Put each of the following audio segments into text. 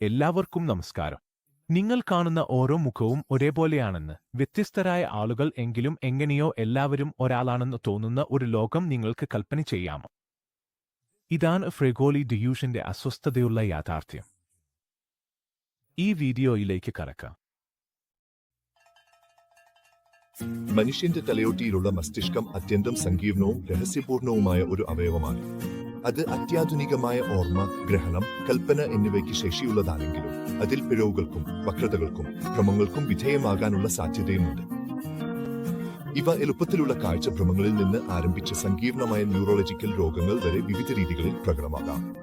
എല്ലാവർക്കും നമസ്കാരം. നിങ്ങൾ കാണുന്ന ഓരോ മുഖവും ഒരേപോലെയാണെന്ന് വ്യത്യസ്തരായ ആളുകൾ എങ്കിലും എങ്ങനെയോ എല്ലാവരും ഒരാളാണെന്ന് തോന്നുന്ന ഒരു ലോകം നിങ്ങൾക്ക് കൽപ്പന ചെയ്യാമോ ഇതാണ് ഫ്രെഗോളി ഡിയൂഷന്റെ അസ്വസ്ഥതയുള്ള യാഥാർത്ഥ്യം. ഈ വീഡിയോയിലേക്ക് കടക്കാം. മനുഷ്യന്റെ തലയോട്ടിയിലുള്ള മസ്തിഷ്കം അത്യന്തം സങ്കീർണവും രഹസ്യപൂർണവുമായ ഒരു അവയവമാണ്. അത് അത്യാധുനികമായ ഓർമ്മ ഗ്രഹണം കൽപ്പന എന്നിവയ്ക്ക് ശേഷിയുള്ളതാണെങ്കിലും അതിൽ പിഴവുകൾക്കും വക്രതകൾക്കും ഭ്രമങ്ങൾക്കും വിധേയമാകാനുള്ള സാധ്യതയുമുണ്ട്. ഇവ എളുപ്പത്തിലുള്ള കാഴ്ചഭ്രമങ്ങളിൽ നിന്ന് ആരംഭിച്ച സങ്കീർണമായ ന്യൂറോളജിക്കൽ രോഗങ്ങൾ വരെ വിവിധ രീതികളിൽ പ്രകടമാകാം.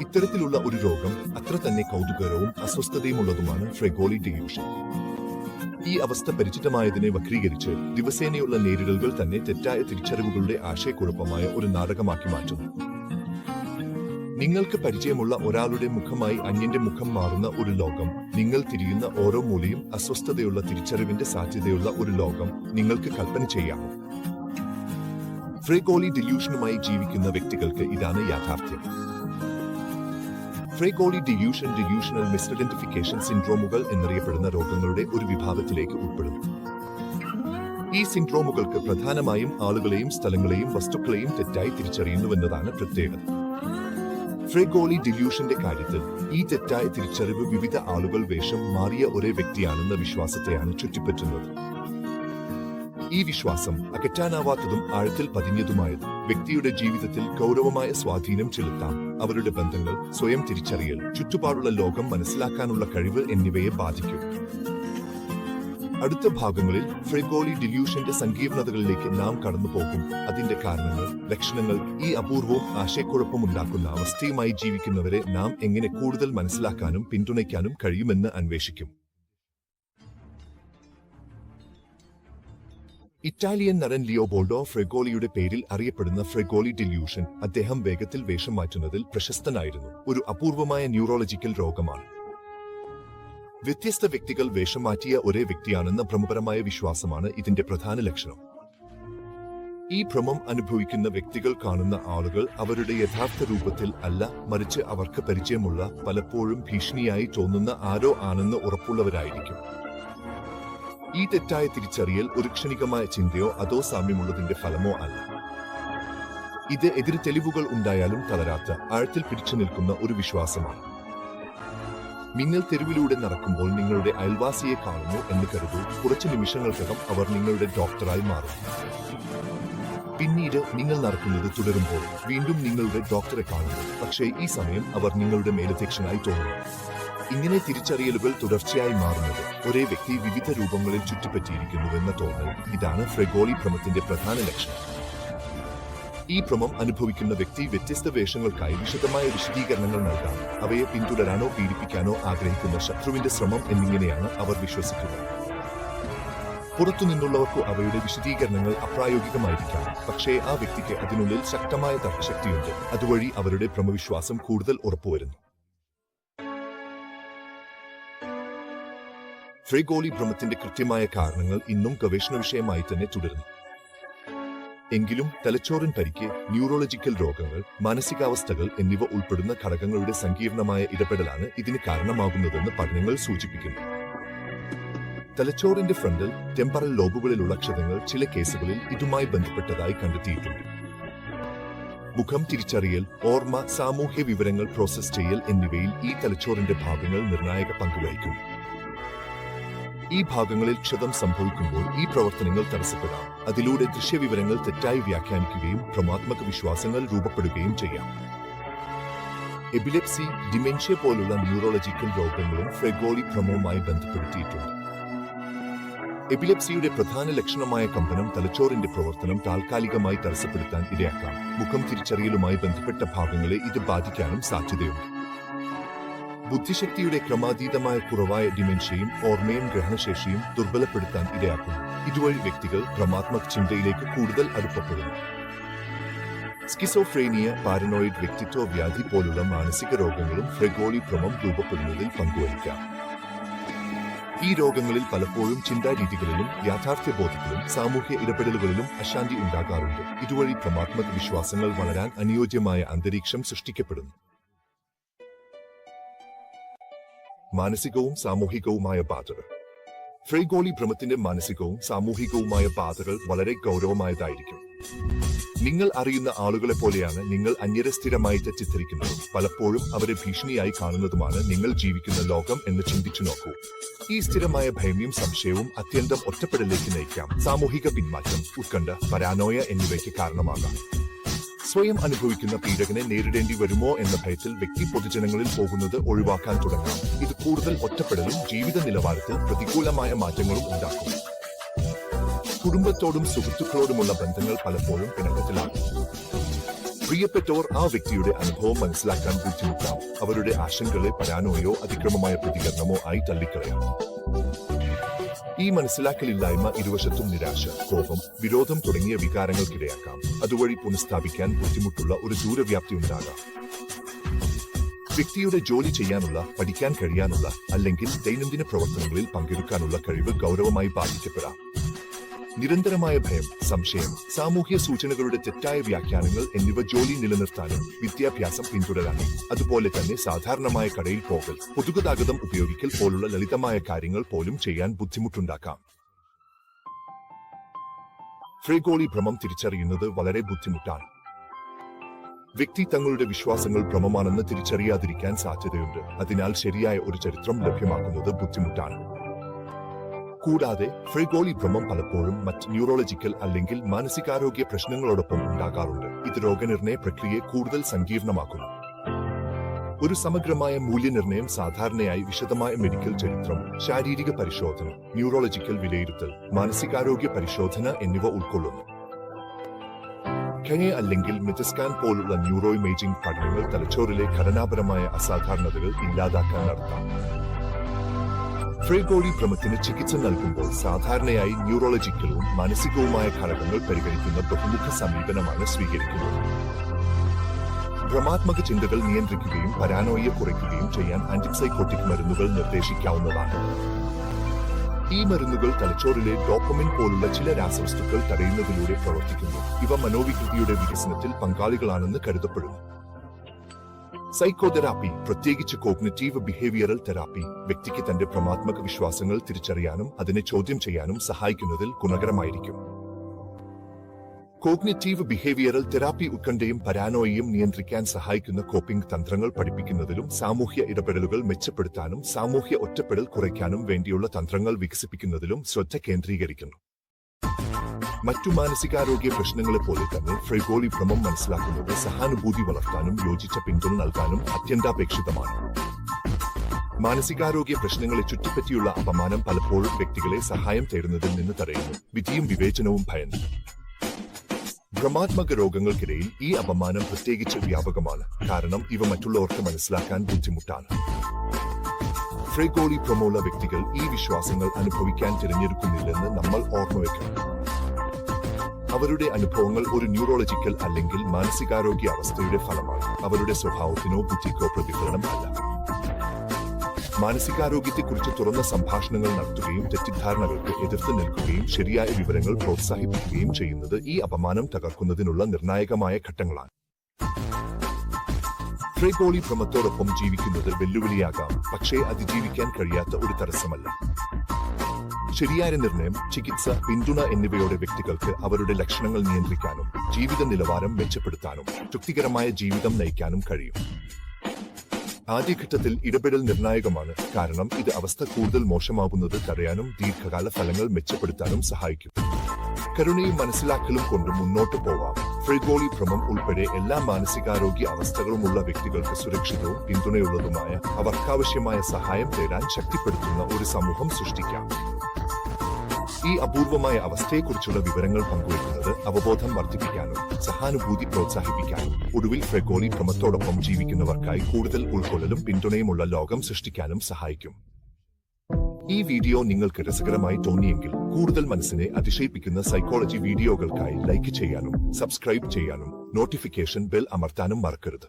ഇത്തരത്തിലുള്ള ഒരു രോഗം അത്ര തന്നെ കൗതുകരവും അസ്വസ്ഥതയുമുള്ളതുമാണ് ഫ്രെഗോളി ഡിയൂഷൻ. ഈ അവസ്ഥ പരിചിതമായതിനെ വക്രീകരിച്ച് ദിവസേനയുള്ള നേരിടലുകൾ തന്നെ തെറ്റായ തിരിച്ചറിവുകളുടെ ആശയക്കുഴപ്പമായ ഒരു നാടകമാക്കി മാറ്റുന്നു. നിങ്ങൾക്ക് പരിചയമുള്ള ഒരാളുടെ മുഖമായി അന്യന്റെ മുഖം മാറുന്ന ഒരു ലോകം നിങ്ങൾ തിരിയുന്ന ഓരോ മൂലയും അസ്വസ്ഥതയുള്ള തിരിച്ചറിവിന്റെ സാധ്യതയുള്ള ഒരു ലോകം നിങ്ങൾക്ക് കൽപ്പന ചെയ്യാമോ ഫ്രേഗോളി ഡില്യൂഷനുമായി ജീവിക്കുന്ന വ്യക്തികൾക്ക് ഇതാണ് യാഥാർത്ഥ്യം. ഫ്രേഗോളി ഡിയൂഷൻ ഡിയൂഷണൽ മിസ്ഐഡന്റിഫിക്കേഷൻ സിൻഡ്രോമുകൾ എന്നറിയപ്പെടുന്ന രോഗങ്ങളുടെ ഒരു വിഭാഗത്തിലേക്ക് ഉൾപ്പെടുന്നു ഈ സിൻഡ്രോമുകൾക്ക് പ്രധാനമായും ആളുകളെയും സ്ഥലങ്ങളെയും വസ്തുക്കളെയും തെറ്റായി തിരിച്ചറിയുന്നുവെന്നതാണ് പ്രത്യേകത. ഫ്രേഗോളി ഡില്യൂഷന്റെ കാര്യത്തിൽ ഈ തെറ്റായ തിരിച്ചറിവ് വിവിധ ആളുകൾ വേഷം മാറിയ ഒരേ വ്യക്തിയാണെന്ന വിശ്വാസത്തെയാണ് ചുറ്റിപ്പറ്റുന്നത്. ഈ വിശ്വാസം അകറ്റാനാവാത്തതും ആഴത്തിൽ പതിഞ്ഞതുമായത് വ്യക്തിയുടെ ജീവിതത്തിൽ ഗൗരവമായ സ്വാധീനം ചെലുത്താം. അവരുടെ ബന്ധങ്ങൾ സ്വയം തിരിച്ചറിയൽ ചുറ്റുപാടുള്ള ലോകം മനസ്സിലാക്കാനുള്ള കഴിവ് എന്നിവയെ ബാധിക്കും. അടുത്ത ഭാഗങ്ങളിൽ ഫ്രെഗോളി ഡില്യൂഷന്റെ സങ്കീർണതകളിലേക്ക് നാം കടന്നു പോകും. അതിന്റെ കാരണങ്ങൾ ലക്ഷണങ്ങൾ ഈ അപൂർവവും ആശയക്കുഴപ്പമുണ്ടാക്കുന്ന അവസ്ഥയുമായി ജീവിക്കുന്നവരെ നാം എങ്ങനെ കൂടുതൽ മനസ്സിലാക്കാനും പിന്തുണയ്ക്കാനും കഴിയുമെന്ന് അന്വേഷിക്കും. ഇറ്റാലിയൻ നടൻ ലിയോബോൾഡോ ഫ്രെഗോളിയുടെ പേരിൽ അറിയപ്പെടുന്ന ഫ്രെഗോളി ഡില്യൂഷൻ അദ്ദേഹം വേഗത്തിൽ വേഷം മാറ്റുന്നതിൽ പ്രശസ്തനായിരുന്നു. ഒരു അപൂർവമായ ന്യൂറോളജിക്കൽ രോഗമാണ്. വ്യത്യസ്ത വ്യക്തികൾ വേഷം മാറ്റിയ ഒരേ വ്യക്തിയാണെന്ന ഭ്രമപരമായ വിശ്വാസമാണ് ഇതിന്റെ പ്രധാന ലക്ഷണം. ഈ ഭ്രമം അനുഭവിക്കുന്ന വ്യക്തികൾ കാണുന്ന ആളുകൾ അവരുടെ യഥാർത്ഥ രൂപത്തിൽ അല്ല മറിച്ച് അവർക്ക് പരിചയമുള്ള പലപ്പോഴും ഭീഷണിയായി തോന്നുന്ന ആരോ ആണെന്ന് ഉറപ്പുള്ളവരായിരിക്കും. ഈ തെറ്റായ തിരിച്ചറിയൽ ഒരു ക്ഷണികമായ ചിന്തയോ അതോ സാമ്യമുള്ളതിന്റെ ഫലമോ അല്ല. ഇത് എതിർ തെളിവുകൾ ഉണ്ടായാലും തളരാത്ത ആഴത്തിൽ പിടിച്ചു നിൽക്കുന്ന ഒരു വിശ്വാസമാണ്. നിങ്ങൾ തെരുവിലൂടെ നടക്കുമ്പോൾ നിങ്ങളുടെ അയൽവാസിയെ കാണുന്നു എന്ന് കരുതൂ. കുറച്ച് നിമിഷങ്ങൾക്കകം അവർ നിങ്ങളുടെ ഡോക്ടറായി മാറും. പിന്നീട് നിങ്ങൾ നടക്കുന്നത് തുടരുമ്പോൾ വീണ്ടും നിങ്ങളുടെ ഡോക്ടറെ കാണുന്നു. പക്ഷേ ഈ സമയം അവർ നിങ്ങളുടെ മേലധ്യക്ഷനായി തോന്നുന്നു. ഇങ്ങനെ തിരിച്ചറിയലുകൾ തുടർച്ചയായി മാറുന്നത് ഒരേ വ്യക്തി വിവിധ രൂപങ്ങളിൽ ചുറ്റിപ്പറ്റിയിരിക്കുന്നുവെന്ന തോന്നൽ ഇതാണ് ഫ്രെഗോളി ഭ്രമത്തിന്റെ പ്രധാന ലക്ഷണം. ഈ ഭ്രമം അനുഭവിക്കുന്ന വ്യക്തി വ്യത്യസ്ത വേഷങ്ങൾക്കായി വിശദമായ വിശദീകരണങ്ങൾ നൽകാം. അവയെ പിന്തുടരാനോ പീഡിപ്പിക്കാനോ ആഗ്രഹിക്കുന്ന ശത്രുവിന്റെ ശ്രമം എന്നിങ്ങനെയാണ് അവർ വിശ്വസിക്കുന്നത് പുറത്തുനിന്നുള്ളവർക്കു അവയുടെ വിശദീകരണങ്ങൾ അപ്രായോഗികമായിരിക്കാം. പക്ഷേ ആ വ്യക്തിക്ക് അതിനുള്ളിൽ ശക്തമായ തർക്കശക്തിയുണ്ട്. അതുവഴി അവരുടെ ഭ്രമവിശ്വാസം കൂടുതൽ ഉറപ്പുവരുന്നു. ഫ്രെഗോളി ഭ്രമത്തിന്റെ കൃത്യമായ കാരണങ്ങൾ ഇന്നും ഗവേഷണ വിഷയമായി തന്നെ തുടരുന്നു. എങ്കിലും തലച്ചോറിൻ പരിക്ക് ന്യൂറോളജിക്കൽ രോഗങ്ങൾ മാനസികാവസ്ഥകൾ എന്നിവ ഉൾപ്പെടുന്ന ഘടകങ്ങളുടെ സങ്കീർണമായ ഇടപെടലാണ് ഇതിന് കാരണമാകുന്നതെന്ന് പഠനങ്ങൾ സൂചിപ്പിക്കുന്നു. തലച്ചോറിന്റെ ഫ്രണ്ടൽ ടെമ്പറൽ ലോബുകളിലുള്ള ക്ഷതങ്ങൾ ചില കേസുകളിൽ ഇതുമായി ബന്ധപ്പെട്ടതായി കണ്ടെത്തിയിട്ടുണ്ട്. മുഖം തിരിച്ചറിയൽ ഓർമ്മ സാമൂഹ്യ വിവരങ്ങൾ പ്രോസസ് ചെയ്യൽ എന്നിവയിൽ ഈ തലച്ചോറിന്റെ ഭാഗങ്ങൾ നിർണായക പങ്കുവഹിക്കുന്നു ഈ ഭാഗങ്ങളിൽ ക്ഷതം സംഭവിക്കുമ്പോൾ ഈ പ്രവർത്തനങ്ങൾ തടസ്സപ്പെടാം. അതിലൂടെ ദൃശ്യവിവരങ്ങൾ തെറ്റായി വ്യാഖ്യാനിക്കുകയും ഭ്രമാത്മക വിശ്വാസങ്ങൾ രൂപപ്പെടുകയും ചെയ്യാം. എബിലെപ്സി ഡിമെൻഷ്യ പോലുള്ള ന്യൂറോളജിക്കൽ രോഗങ്ങളും ഫ്രെഗോളി ഭ്രമവുമായി ബന്ധപ്പെടുത്തിയിട്ടുണ്ട്. എബിലെപ്സിയുടെ പ്രധാന ലക്ഷണമായ കമ്പനം തലച്ചോറിന്റെ പ്രവർത്തനം താൽക്കാലികമായി തടസ്സപ്പെടുത്താൻ ഇടയാക്കാം. മുഖം തിരിച്ചറിയലുമായി ബന്ധപ്പെട്ട ഭാഗങ്ങളെ ഇത് ബാധിക്കാനും സാധ്യതയുണ്ട്. ബുദ്ധിശക്തിയുടെ ക്രമാതീതമായ കുറവായ ഡിമെൻഷ്യയും ഓർമ്മയും ഗ്രഹണശേഷിയും ദുർബലപ്പെടുത്താൻ ഇടയാക്കുന്നു. ഇതുവഴി വ്യക്തികൾ ഭ്രമാത്മക ചിന്തയിലേക്ക് കൂടുതൽ അടുപ്പപ്പെടുന്നു. സ്കിസോഫ്രേനിയ പാരനോയിഡ് വ്യക്തിത്വ വ്യാധി പോലുള്ള മാനസിക രോഗങ്ങളും ഫ്രെഗോളി ഭ്രമം രൂപപ്പെടുന്നതിൽ പങ്കുവഹിക്കാം. ഈ രോഗങ്ങളിൽ പലപ്പോഴും ചിന്താരീതികളിലും യാഥാർത്ഥ്യബോധത്തിലും സാമൂഹ്യ ഇടപെടലുകളിലും അശാന്തി ഉണ്ടാകാറുണ്ട്. ഇതുവഴി ഭ്രമാത്മക വിശ്വാസങ്ങൾ വളരാൻ അനുയോജ്യമായ അന്തരീക്ഷം സൃഷ്ടിക്കപ്പെടുന്നു. മാനസികവും സാമൂഹികവുമായ ബാധകൾ. ഫ്രീഗോളി ഭ്രമത്തിന്റെ മാനസികവും സാമൂഹികവുമായ ബാധകൾ വളരെ ഗൗരവമായതായിരിക്കും. നിങ്ങൾ അറിയുന്ന ആളുകളെ പോലെയാണ് നിങ്ങൾ അന്യരെ സ്ഥിരമായി തെറ്റിദ്ധരിക്കുന്നതും പലപ്പോഴും അവരെ ഭീഷണിയായി കാണുന്നതുമാണ് നിങ്ങൾ ജീവിക്കുന്ന ലോകം എന്ന് ചിന്തിച്ചു നോക്കൂ. ഈ സ്ഥിരമായ ഭയമിയും സംശയവും അത്യന്തം ഒറ്റപ്പെടലിലേക്ക് നയിക്കാം. സാമൂഹിക പിന്മാറ്റം ഉത്കണ്ഠ പരാനോയ എന്നിവയ്ക്ക് കാരണമാകാം. സ്വയം അനുഭവിക്കുന്ന പീഡകനെ നേരിടേണ്ടി വരുമോ എന്ന ഭയത്തിൽ വ്യക്തി പൊതുജനങ്ങളിൽ പോകുന്നത് ഒഴിവാക്കാൻ തുടങ്ങാം. ഇത് കൂടുതൽ ഒറ്റപ്പെടലും ജീവിത നിലവാരത്തിൽ പ്രതികൂലമായ മാറ്റങ്ങളും ഉണ്ടാക്കും. കുടുംബത്തോടും സുഹൃത്തുക്കളോടുമുള്ള ബന്ധങ്ങൾ പലപ്പോഴും പിണക്കത്തിലാകും പ്രിയപ്പെട്ടവർ ആ വ്യക്തിയുടെ അനുഭവം മനസ്സിലാക്കാൻ ബുദ്ധിമുട്ടാം. അവരുടെ ആശങ്കകളെ പരാനോയോ അതിക്രമമായ പ്രതികരണമോ ആയി തള്ളിക്കളയാം. ഈ മനസ്സിലാക്കലില്ലായ്മ ഇരുവശത്തും നിരാശ കോപം വിരോധം തുടങ്ങിയ വികാരങ്ങൾക്കിടയാക്കാം. അതുവഴി പുനഃസ്ഥാപിക്കാൻ ബുദ്ധിമുട്ടുള്ള ഒരു ദൂരവ്യാപ്തി ഉണ്ടാകാം. വ്യക്തിയുടെ ജോലി ചെയ്യാനുള്ള പഠിക്കാൻ കഴിയാനുള്ള അല്ലെങ്കിൽ ദൈനംദിന പ്രവർത്തനങ്ങളിൽ പങ്കെടുക്കാനുള്ള കഴിവ് ഗൗരവമായി ബാധിക്കപ്പെടാം. നിരന്തരമായ ഭയം സംശയം സാമൂഹ്യ സൂചനകളുടെ തെറ്റായ വ്യാഖ്യാനങ്ങൾ എന്നിവ ജോലി നിലനിർത്താനും വിദ്യാഭ്യാസം പിന്തുടരാനും. അതുപോലെ തന്നെ സാധാരണമായ കടയിൽ പോകൽ പൊതുഗതാഗതം ഉപയോഗിക്കൽ പോലുള്ള ലളിതമായ കാര്യങ്ങൾ പോലും ചെയ്യാൻ ബുദ്ധിമുട്ടുണ്ടാക്കാം. ഫ്രേഗോളി ഭ്രമം തിരിച്ചറിയുന്നത് വളരെ ബുദ്ധിമുട്ടാണ്. വ്യക്തി തങ്ങളുടെ വിശ്വാസങ്ങൾ ഭ്രമമാണെന്ന് തിരിച്ചറിയാതിരിക്കാൻ സാധ്യതയുണ്ട്. അതിനാൽ ശരിയായ ഒരു ചരിത്രം ലഭ്യമാക്കുന്നത് ബുദ്ധിമുട്ടാണ്. കൂടാതെ ഫ്രൈഗോളി ഭ്രമം പലപ്പോഴും മറ്റ് ന്യൂറോളജിക്കൽ അല്ലെങ്കിൽ മാനസികാരോഗ്യ പ്രശ്നങ്ങളോടൊപ്പം ഉണ്ടാകാറുണ്ട്. ഇത് രോഗനിർണയ പ്രക്രിയയെ കൂടുതൽ സങ്കീർണമാക്കുന്നു. ഒരു സമഗ്രമായ മൂല്യനിർണയം സാധാരണയായി വിശദമായ മെഡിക്കൽ ചരിത്രം ശാരീരിക പരിശോധന ന്യൂറോളജിക്കൽ വിലയിരുത്തൽ മാനസികാരോഗ്യ പരിശോധന എന്നിവ ഉൾക്കൊള്ളുന്നു. ഖനെ അല്ലെങ്കിൽ മെറ്റസ്കാൻ പോലുള്ള ന്യൂറോ ഇമേജിംഗ് പഠനങ്ങൾ തലച്ചോറിലെ ഘടനാപരമായ അസാധാരണതകൾ ഇല്ലാതാക്കാൻ നടത്താം. ഫ്രേഗോളി ഭ്രമത്തിന് ചികിത്സ നൽകുമ്പോൾ സാധാരണയായി ന്യൂറോളജിക്കലും മാനസികവുമായ ഘടകങ്ങൾ പരിഗണിക്കുന്ന ബഹുമുഖ സമീപനമാണ് സ്വീകരിക്കുന്നത്. ഭ്രമാത്മക ചിന്തകൾ നിയന്ത്രിക്കുകയും പരാനോയെ കുറയ്ക്കുകയും ചെയ്യാൻ ആന്റിസൈക്കോട്ടിക് മരുന്നുകൾ നിർദ്ദേശിക്കാവുന്നതാണ്. ഈ മരുന്നുകൾ തലച്ചോറിലെ ഡോപ്പമിൻ പോലുള്ള ചില രാസവസ്തുക്കൾ തടയുന്നതിലൂടെ പ്രവർത്തിക്കുന്നു. ഇവ മനോവികൃതിയുടെ വികസനത്തിൽ പങ്കാളികളാണെന്ന് കരുതപ്പെടുന്നു. സൈക്കോതെറാപ്പി പ്രത്യേകിച്ച് കോഗ്നറ്റീവ് ബിഹേവിയറൽ തെറാപ്പി. വ്യക്തിക്ക് തന്റെ ഭ്രമാത്മക വിശ്വാസങ്ങൾ തിരിച്ചറിയാനും അതിനെ ചോദ്യം ചെയ്യാനും സഹായിക്കുന്നതിൽ ഗുണകരമായിരിക്കും. കോഗ്നറ്റീവ് ബിഹേവിയറൽ തെറാപ്പി ഉത്കണ്ഠയും പരാനോയയും നിയന്ത്രിക്കാൻ സഹായിക്കുന്ന കോപ്പിംഗ് തന്ത്രങ്ങൾ പഠിപ്പിക്കുന്നതിലും സാമൂഹ്യ ഇടപെടലുകൾ മെച്ചപ്പെടുത്താനും സാമൂഹ്യ ഒറ്റപ്പെടൽ കുറയ്ക്കാനും വേണ്ടിയുള്ള തന്ത്രങ്ങൾ വികസിപ്പിക്കുന്നതിലും ശ്രദ്ധ കേന്ദ്രീകരിക്കുന്നു. മറ്റു മാനസികാരോഗ്യ പ്രശ്നങ്ങളെ പോലെ തന്നെ ഫ്രൈഗോളി ഭ്രമം മനസ്സിലാക്കുന്നത് സഹാനുഭൂതി വളർത്താനും യോജിച്ച പിന്തുണ നൽകാനും അത്യന്താപേക്ഷിതമാണ്. മാനസികാരോഗ്യ പ്രശ്നങ്ങളെ ചുറ്റിപ്പറ്റിയുള്ള അപമാനം പലപ്പോഴും വ്യക്തികളെ സഹായം തേടുന്നതിൽ നിന്ന് തടയുന്നു. വിധിയും വിവേചനവും ഭയന്നു ഭ്രമാത്മക രോഗങ്ങൾക്കിടയിൽ ഈ അപമാനം പ്രത്യേകിച്ച് വ്യാപകമാണ്. കാരണം ഇവ മറ്റുള്ളവർക്ക് മനസ്സിലാക്കാൻ ബുദ്ധിമുട്ടാണ്. ഫ്രൈഗോളി ഭ്രമമുള്ള വ്യക്തികൾ ഈ വിശ്വാസങ്ങൾ അനുഭവിക്കാൻ തിരഞ്ഞെടുക്കുന്നില്ലെന്ന് നമ്മൾ ഓർമ്മവെക്കണം. അവരുടെ അനുഭവങ്ങൾ ഒരു ന്യൂറോളജിക്കൽ അല്ലെങ്കിൽ മാനസികാരോഗ്യ അവസ്ഥയുടെ ഫലമാണ്. അവരുടെ സ്വഭാവത്തിനോ ബുദ്ധിക്കോ പ്രതിഫലനം അല്ല മാനസികാരോഗ്യത്തെക്കുറിച്ച് തുറന്ന സംഭാഷണങ്ങൾ നടത്തുകയും തെറ്റിദ്ധാരണകൾക്ക് എതിർത്ത് നിൽക്കുകയും ശരിയായ വിവരങ്ങൾ പ്രോത്സാഹിപ്പിക്കുകയും ചെയ്യുന്നത് ഈ അപമാനം തകർക്കുന്നതിനുള്ള നിർണായകമായ ഘട്ടങ്ങളാണ്. ട്രൈഗോളി ഭ്രമത്തോടൊപ്പം ജീവിക്കുന്നത് വെല്ലുവിളിയാകാം. പക്ഷേ അതിജീവിക്കാൻ കഴിയാത്ത ഒരു തടസ്സമല്ല. ശരിയായ നിർണയം ചികിത്സ പിന്തുണ എന്നിവയോടെ വ്യക്തികൾക്ക് അവരുടെ ലക്ഷണങ്ങൾ നിയന്ത്രിക്കാനും ജീവിത നിലവാരം മെച്ചപ്പെടുത്താനും തൃപ്തികരമായ ജീവിതം നയിക്കാനും കഴിയും. ആദ്യഘട്ടത്തിൽ ഇടപെടൽ നിർണായകമാണ്. കാരണം ഇത് അവസ്ഥ കൂടുതൽ മോശമാകുന്നത് തടയാനും ദീർഘകാല ഫലങ്ങൾ മെച്ചപ്പെടുത്താനും സഹായിക്കും. കരുണയും മനസ്സിലാക്കലും കൊണ്ട് മുന്നോട്ട് പോവാം. ഫ്രിഗോളി ഭ്രമം ഉൾപ്പെടെ എല്ലാ മാനസികാരോഗ്യ അവസ്ഥകളുമുള്ള വ്യക്തികൾക്ക് സുരക്ഷിതവും പിന്തുണയുള്ളതുമായ അവർക്കാവശ്യമായ സഹായം തേടാൻ ശക്തിപ്പെടുത്തുന്ന ഒരു സമൂഹം സൃഷ്ടിക്കാം. ഈ അപൂർവമായ അവസ്ഥയെക്കുറിച്ചുള്ള വിവരങ്ങൾ പങ്കുവയ്ക്കുന്നത് അവബോധം വർദ്ധിപ്പിക്കാനും സഹാനുഭൂതി പ്രോത്സാഹിപ്പിക്കാനും ഒടുവിൽ ഫ്രെഗോളി ഭ്രമത്തോടൊപ്പം ജീവിക്കുന്നവർക്കായി കൂടുതൽ ഉൾക്കൊള്ളലും പിന്തുണയുമുള്ള ലോകം സൃഷ്ടിക്കാനും സഹായിക്കും. ഈ വീഡിയോ നിങ്ങൾക്ക് രസകരമായി തോന്നിയെങ്കിൽ കൂടുതൽ മനസ്സിനെ അതിശയിപ്പിക്കുന്ന സൈക്കോളജി വീഡിയോകൾക്കായി ലൈക്ക് ചെയ്യാനും സബ്സ്ക്രൈബ് ചെയ്യാനും നോട്ടിഫിക്കേഷൻ ബെൽ അമർത്താനും മറക്കരുത്.